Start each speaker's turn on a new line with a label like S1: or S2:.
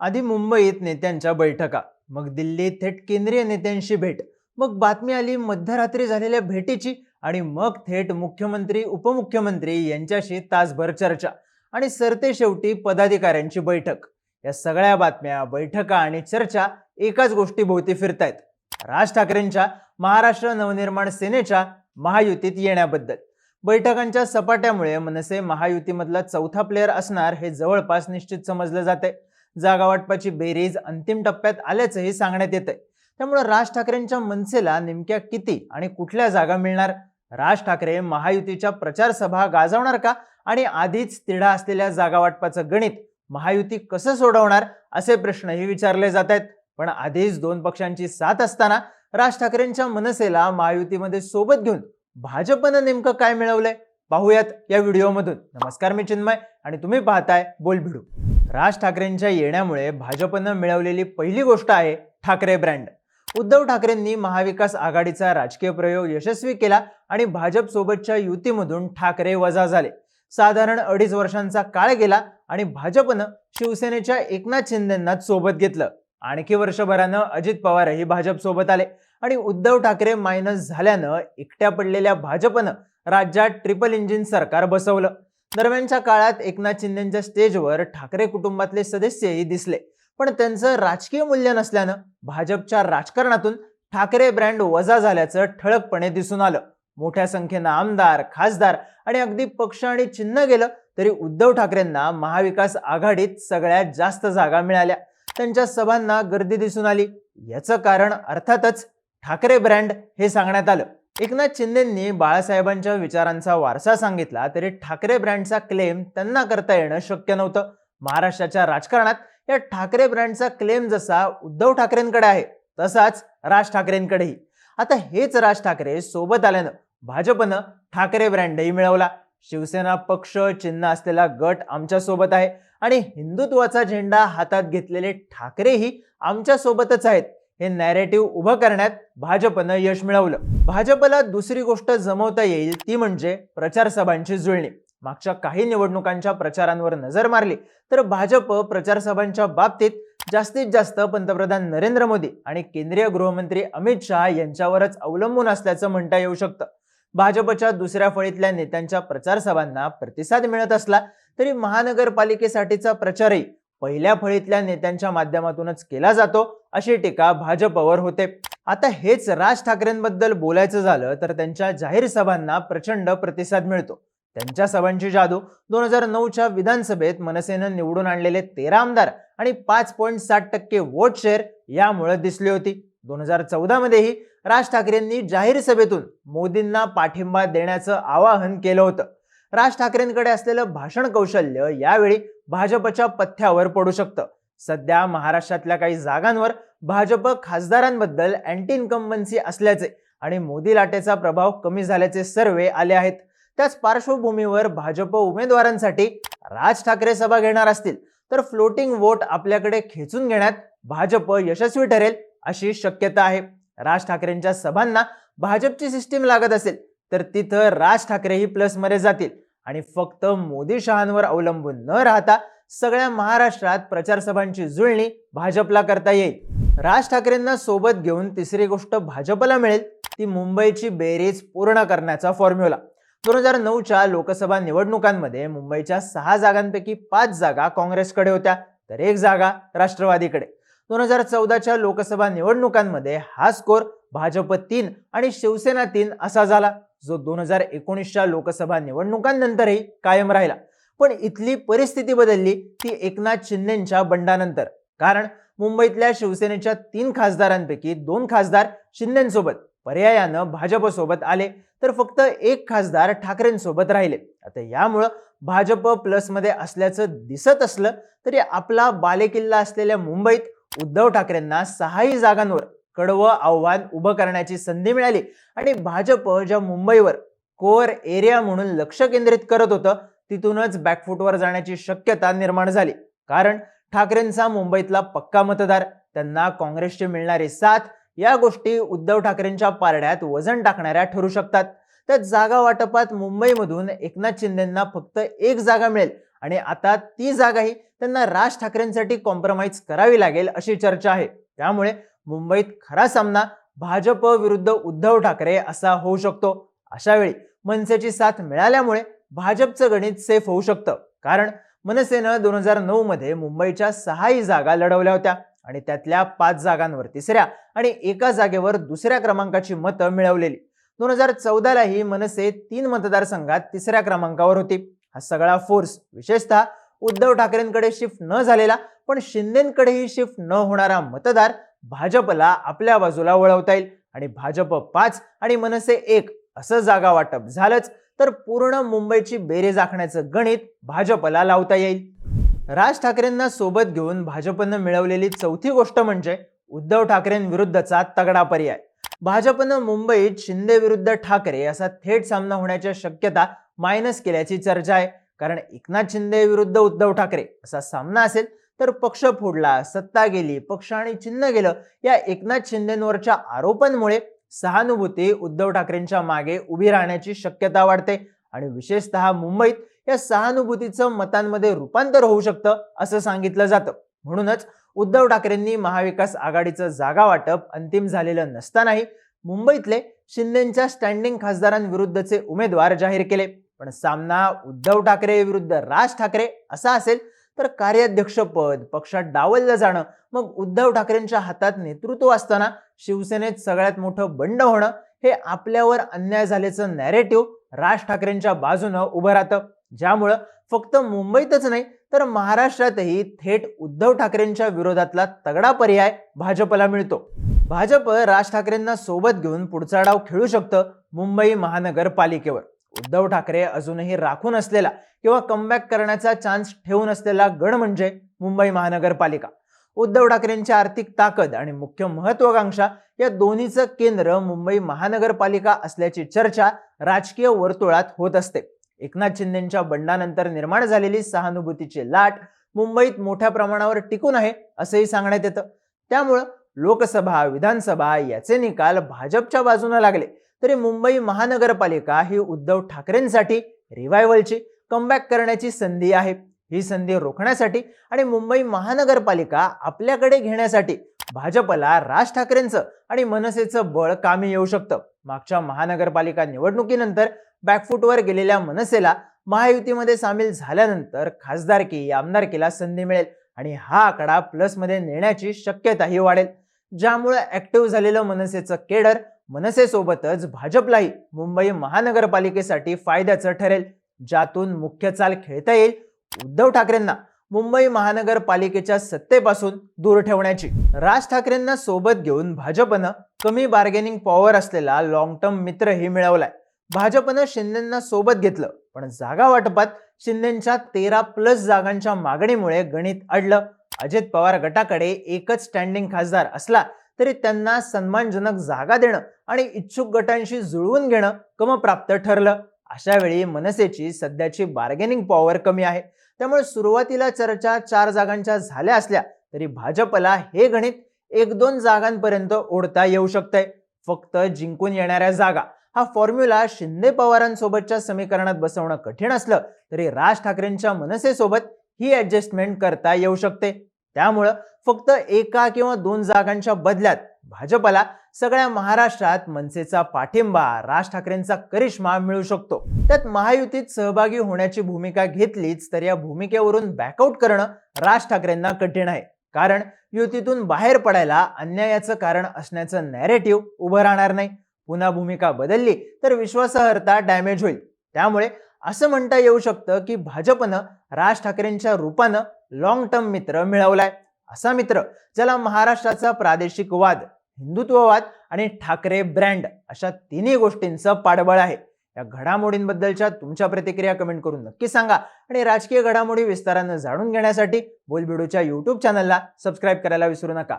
S1: आधी मुंबईत नेत्यांच्या बैठका मग दिल्लीत थेट केंद्रीय नेत्यांशी भेट मग बातमी आली मध्यरात्री झालेल्या भेटीची आणि मग थेट मुख्यमंत्री उपमुख्यमंत्री यांच्याशी तासभर चर्चा आणि सरते शेवटी पदाधिकाऱ्यांची बैठक. या सगळ्या बातम्या बैठका आणि चर्चा एकाच गोष्टीभोवती फिरतायत. राज ठाकरेंच्या महाराष्ट्र नवनिर्माण सेनेच्या महायुतीत येण्याबद्दल. बैठकांच्या सपाट्यामुळे मनसे महायुतीमधला चौथा प्लेअर असणार हे जवळपास निश्चित समजलं जाते जागा वाटपाची बेरीज अंतिम टप्प्यात आल्याचं हे सांगण्यात येतंय. त्यामुळे राज ठाकरेंच्या मनसेला नेमक्या किती आणि कुठल्या जागा मिळणार? राज ठाकरे महायुतीच्या प्रचार सभा गाजवणार का? आणि आधीच तिढा असलेल्या जागा वाटपाचं गणित महायुती कसं सोडवणार? असे प्रश्नही विचारले जात आहेत पण आधीच दोन पक्षांची साथ असताना राज ठाकरेंच्या मनसेला महायुतीमध्ये सोबत घेऊन भाजपनं नेमकं काय मिळवलंय? पाहूयात या व्हिडिओमधून. नमस्कार मी चिन्मय आणि तुम्ही पाहताय बोल भिडू राज ठाकरेंच्या येण्यामुळे भाजपनं मिळवलेली पहिली गोष्ट आहे ठाकरे ब्रँड उद्धव ठाकरेंनी महाविकास आघाडीचा राजकीय प्रयोग यशस्वी केला आणि भाजप सोबतच्या युतीमधून ठाकरे वजा झाले. साधारण अडीच वर्षांचा काळ गेला आणि भाजपनं शिवसेनेच्या एकनाथ शिंदेंना सोबत घेतलं. आणखी वर्षभरानं अजित पवारही भाजप सोबत आले आणि उद्धव ठाकरे मायनस झाल्यानं एकट्या पडलेल्या भाजपनं राज्यात ट्रिपल इंजिन सरकार बसवलं. दरम्यानच्या काळात एकनाथ शिंदेच्या स्टेजवर ठाकरे कुटुंबातले सदस्यही दिसले. पण त्यांचं राजकीय मूल्य नसल्यानं भाजपच्या राजकारणातून ठाकरे ब्रँड वजा झाल्याचं ठळकपणे दिसून आलं. मोठ्या संख्येनं आमदार खासदार आणि अगदी पक्ष आणि चिन्ह गेलं तरी उद्धव ठाकरेंना महाविकास आघाडीत सगळ्यात जास्त जागा मिळाल्या. त्यांच्या सभांना गर्दी दिसून आली. याचं कारण अर्थातच ठाकरे ब्रँड हे सांगण्यात आलं. एकनाथ शिंदेंनी बाळासाहेबांच्या विचारांचा वारसा सांगितला तरी ठाकरे ब्रँडचा क्लेम त्यांना करता येणं शक्य नव्हतं. महाराष्ट्राच्या राजकारणात या ठाकरे ब्रँडचा क्लेम जसा उद्धव ठाकरेंकडे आहे तसाच राज ठाकरेंकडेही. आता हेच राज ठाकरे सोबत आल्यानं भाजपनं ठाकरे ब्रँडही मिळवला. शिवसेना पक्ष चिन्ह असलेला गट आमच्यासोबत आहे आणि हिंदुत्वाचा झेंडा हातात घेतलेले ठाकरेही आमच्या सोबतच आहेत. हे नॅरेटिव्ह उभं करण्यात भाजपनं यश मिळवलं. भाजपला दुसरी गोष्ट जमवता येईल ती म्हणजे प्रचार सभांची जुळणी. मागच्या काही निवडणुकांच्या प्रचारांवर नजर मारली तर भाजप प्रचार सभांच्या बाबतीत जास्तीत जास्त पंतप्रधान नरेंद्र मोदी आणि केंद्रीय गृहमंत्री अमित शहा यांच्यावरच अवलंबून असल्याचं म्हणता येऊ शकतं. भाजपच्या दुसऱ्या फळीतल्या नेत्यांच्या प्रचार सभांना प्रतिसाद मिळत असला तरी महानगरपालिकेसाठीचा प्रचारही पहिल्या फळीतल्या नेत्यांच्या माध्यमातूनच केला जातो. अशी टीका भाजपवर होते. आता हेच राज ठाकरेंबद्दल बोलायचं झालं तर त्यांच्या जाहीर सभांना प्रचंड प्रतिसाद मिळतो. त्यांच्या सभांची जादू दोन हजार नऊच्या विधानसभेत मनसेनं निवडून आणलेले तेरा आमदार आणि पाच पॉईंट साठ टक्के वोट शेअर यामुळे दिसली होती. दोन हजार चौदामध्येही राज ठाकरेंनी जाहीर सभेतून मोदींना पाठिंबा देण्याचं आवाहन केलं होतं. राज ठाकरेंकडे असलेलं भाषण कौशल्य यावेळी भाजपच्या पथ्यावर पडू शकतं. सध्या महाराष्ट्रातल्या काही जागांवर भाजप खासदारांबद्दल अँटी इन्कम्बन्सी असल्याचे आणि मोदी लाटेचा प्रभाव कमी झाल्याचे सर्वे आले आहेत. त्याच पार्श्वभूमीवर भाजप उमेदवारांसाठी राज ठाकरे सभा घेणार असतील तर फ्लोटिंग वोट आपल्याकडे खेचून घेण्यात भाजप यशस्वी ठरेल अशी शक्यता आहे. राज ठाकरेंच्या सभांना भाजपची सिस्टीम लागत असेल तर तिथं राज ठाकरेही प्लसमध्ये जातील आणि फक्त मोदी शहांवर अवलंबून न राहता सगळ्या महाराष्ट्रात प्रचारसभांची जुळणी भाजपला करता येईल. राज ठाकरेंना सोबत घेऊन तिसरी गोष्ट भाजपला मिळेल ती मुंबईची बेरीज पूर्ण करण्याचा फॉर्म्युला दोन हजार नऊच्या लोकसभा निवडणुकांमध्ये मुंबईच्या सहा जागांपैकी पाच जागा काँग्रेसकडे होत्या तर एक जागा राष्ट्रवादीकडे. दोन हजार चौदाच्या लोकसभा निवडणुकांमध्ये हा स्कोर भाजप तीन आणि शिवसेना तीन असा झाला जो दोन हजार एकोणीसच्या लोकसभा निवडणुकांनंतरही कायम राहिला. पण इथली परिस्थिती बदलली ती एकनाथ शिंदेच्या बंडानंतर. कारण मुंबईतल्या शिवसेनेच्या तीन खासदारांपैकी दोन खासदार शिंदेसोबत पर्यायानं भाजपसोबत आले तर फक्त एक खासदार ठाकरेंसोबत राहिले. आता यामुळं भाजप प्लसमध्ये असल्याचं दिसत असलं तरी आपला बालेकिल्ला असलेल्या मुंबईत उद्धव ठाकरेंना सहाही जागांवर कडवं आव्हान उभं करण्याची संधी मिळाली. आणि भाजप ज्या मुंबईवर कोर एरिया म्हणून लक्ष केंद्रित करत होतं तिथूनच बॅकफुटवर जाण्याची शक्यता निर्माण झाली. कारण ठाकरेंचा मुंबईतला पक्का मतदार त्यांना काँग्रेसचे मिळणारे साथ या गोष्टी उद्धव ठाकरेंच्या पारड्यात वजन टाकणाऱ्या ठरू शकतात. तर जागा वाटपात मुंबईमधून एकनाथ शिंदेंना फक्त एक जागा मिळेल आणि आता ती जागाही त्यांना राज ठाकरेंसाठी कॉम्प्रोमाइज करावी लागेल अशी चर्चा आहे. त्यामुळे मुंबईत खरा सामना भाजप विरुद्ध उद्धव ठाकरे असा होऊ शकतो. अशावेळी मनसेची साथ मिळाल्यामुळे भाजपचं गणित सेफ होऊ शकतं. कारण मनसेनं दोन हजार नऊ मध्ये मुंबईच्या सहाही जागा लढवल्या होत्या आणि त्यातल्या पाच जागांवर तिसऱ्या आणि एका जागेवर दुसऱ्या क्रमांकाची मतं मिळवलेली. दोन हजार चौदालाही मनसे तीन मतदारसंघात तिसऱ्या क्रमांकावर होती. हा सगळा फोर्स विशेषतः उद्धव ठाकरेंकडे शिफ्ट न झालेला पण शिंदेकडेही शिफ्ट न होणारा मतदार भाजपला आपल्या बाजूला वळवता येईल. आणि भाजप पाच आणि मनसे एक असं जागा वाटप झालंच. तर पूर्ण मुंबईची बेरीज आखण्याचं गणित भाजपला लावता येईल. राज ठाकरेंना सोबत घेऊन भाजपनं मिळवलेली चौथी गोष्ट म्हणजे उद्धव ठाकरेंविरुद्धचा तगडा पर्याय. भाजपनं मुंबईत शिंदे विरुद्ध ठाकरे असा थेट सामना होण्याच्या शक्यता मायनस केल्याची चर्चा आहे. कारण एकनाथ शिंदे विरुद्ध उद्धव ठाकरे असा सामना असेल तर पक्ष फोडला सत्ता गेली पक्ष आणि चिन्ह गेलं या एकनाथ शिंदेंवरच्या आरोपांमुळे सहानुभूती उद्धव ठाकरेंच्या मागे उभी राहण्याची शक्यता वाढते आणि विशेषतः मुंबईत या सहानुभूतीचं मतांमध्ये रूपांतर होऊ शकतं असं सांगितलं जातं. म्हणूनच उद्धव ठाकरेंनी महाविकास आघाडीचं जागा वाटप अंतिम झालेलं नसतानाही मुंबईतले शिंदेच्या स्टँडिंग खासदारांविरुद्धचे उमेदवार जाहीर केले. पण सामना उद्धव ठाकरे विरुद्ध राज ठाकरे असा असेल तर कार्याध्यक्षपद पक्षात डावललं जाणं मग उद्धव ठाकरेंच्या हातात नेतृत्व असताना शिवसेनेत सगळ्यात मोठं बंड होणं हे आपल्यावर अन्याय झाल्याचं नॅरेटिव्ह राज ठाकरेंच्या बाजूनं उभं राहतं. ज्यामुळं फक्त मुंबईतच नाही तर महाराष्ट्रातही थेट उद्धव ठाकरेंच्या विरोधातला तगडा पर्याय भाजपला मिळतो. भाजप राज ठाकरेंना सोबत घेऊन पुढचा डाव खेळू शकतं मुंबई महानगरपालिकेवर. उद्धव ठाकरे अजूनही राखून असलेला किंवा कमबॅक करण्याचा चान्स ठेवून असलेला गण म्हणजे मुंबई महानगरपालिका. उद्धव ठाकरेंची आर्थिक ताकद आणि मुख्य महत्वाकांक्षा या दोन्हीचं केंद्र मुंबई महानगरपालिका असल्याची चर्चा राजकीय वर्तुळात होत असते. एकनाथ शिंदेच्या बंडानंतर निर्माण झालेली सहानुभूतीची लाट मुंबईत मोठ्या प्रमाणावर टिकून आहे असंही सांगण्यात येतं. त्यामुळं लोकसभा विधानसभा याचे निकाल भाजपच्या बाजूने लागले. तरी मुंबई महानगरपालिका ही उद्धव ठाकरेंसाठी रिव्हायवलची कमबॅक करण्याची संधी आहे. ही संधी रोखण्यासाठी आणि मुंबई महानगरपालिका आपल्याकडे घेण्यासाठी भाजपला राज ठाकरेंचं आणि मनसेचं बळ कामी येऊ शकतं. मागच्या महानगरपालिका निवडणुकीनंतर बॅकफूटवर गेलेल्या मनसेला महायुतीमध्ये सामील झाल्यानंतर खासदारकी आमदारकीला संधी मिळेल आणि हा आकडा प्लसमध्ये नेण्याची शक्यताही वाढेल. ज्यामुळे ऍक्टिव्ह झालेलं मनसेचं केडर मनसेसोबतच भाजपलाही मुंबई महानगरपालिकेसाठी फायद्याचं ठरेल ज्यातून मुख्य चाल खेळता येईल. उद्धव ठाकरेंना मुंबई महानगरपालिकेच्या सत्तेपासून दूर ठेवण्याची. राज ठाकरेंना सोबत घेऊन भाजपनं कमी बार्गेनिंग पॉवर असलेला लॉंग टर्म मित्रही मिळवलाय. भाजपनं शिंदेंना सोबत घेतलं पण जागा वाटपात शिंदेच्या तेरा प्लस जागांच्या मागणीमुळे गणित अडलं. अजित पवार गटाकडे एकच स्टँडिंग खासदार असला तरी त्यांना सन्मानजनक जागा देणं आणि इच्छुक गटांशी जुळवून घेणं कमप्राप्त ठरलं. अशा वेळी मनसेची सध्याची बार्गेनिंग पॉवर कमी आहे. त्यामुळे सुरुवातीला चर्चा चार जागांच्या झाल्या असल्या तरी भाजपला हे गणित एक दोन जागांपर्यंत ओढता येऊ शकतंय. फक्त जिंकून येणाऱ्या जागा. हा फॉर्म्युला शिंदे पवारांसोबतच्या समीकरणात बसवणं कठीण असलं तरी राज ठाकरेंच्या मनसेसोबत ही ऍडजस्टमेंट करता येऊ शकते. त्यामुळं फक्त एका किंवा दोन जागांच्या बदल्यात भाजपला सगळ्या महाराष्ट्रात मनसेचा पाठिंबा राज ठाकरेंचा करिश्मा मिळू शकतो. त्यात महायुतीत सहभागी होण्याची भूमिका घेतलीच तर या भूमिकेवरून बॅकआउट करणं राज ठाकरेंना कठीण आहे. कारण युतीतून बाहेर पडायला अन्यायाचं कारण असण्याचं नॅरेटिव्ह उभं राहणार नाही. पुन्हा भूमिका बदलली तर विश्वासार्हता डॅमेज होईल. त्यामुळे असं म्हणता येऊ शकतं की भाजपनं राज ठाकरेंच्या रूपानं लॉंग टर्म मित्र मिळवलाय. असा मित्र ज्याला महाराष्ट्राचा प्रादेशिक वाद हिंदुत्ववाद आणि ठाकरे ब्रँड अशा तिन्ही गोष्टींचं पाठबळ आहे. या घडामोडींबद्दलच्या तुमच्या प्रतिक्रिया कमेंट करून नक्की सांगा. आणि राजकीय घडामोडी विस्तारानं जाणून घेण्यासाठी बोलबिडूच्या युट्यूब चॅनलला सबस्क्राईब करायला विसरू नका.